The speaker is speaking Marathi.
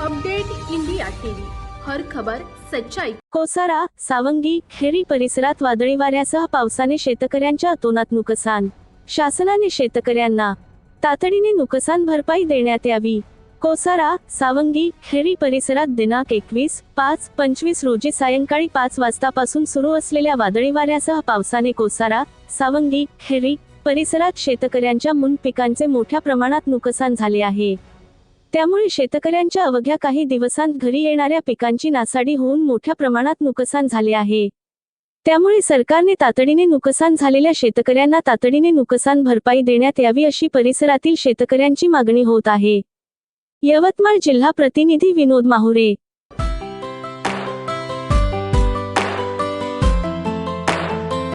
Update India TV. हर खबर सच्चाई. कोसारा सावंगी खेरी परिसरात वादळी वाऱ्यासह पावसाने शेतकऱ्यांच्या अतोनात नुकसान. शासनाने शेतकऱ्यांना तातडीने नुकसान भरपाई देण्यात यावी. कोसारा सावंगी खेरी परिसरात दिनांक एकवीस पाच पंचवीस रोजी सायंकाळी पाच वाजतापासून सुरू असलेल्या वादळी वाऱ्यासह पावसाने कोसारा सावंगी खेरी परिसरात शेतकऱ्यांच्या मुन पिकांचे मोठ्या प्रमाणात नुकसान झाले आहे. त्यामुळे शेतकऱ्यांच्या अवघ्या काही दिवसांत घरी येणाऱ्या पिकांची नासाडी होऊन मोठ्या प्रमाणात नुकसान झाले आहे. त्यामुळे सरकारने तातडीने नुकसान झालेल्या शेतकऱ्यांना तातडीने नुकसान भरपाई देण्यात यावी अशी परिसरातील शेतकऱ्यांची मागणी होत आहे. यवतमाळ जिल्हा प्रतिनिधी विनोद माहुरे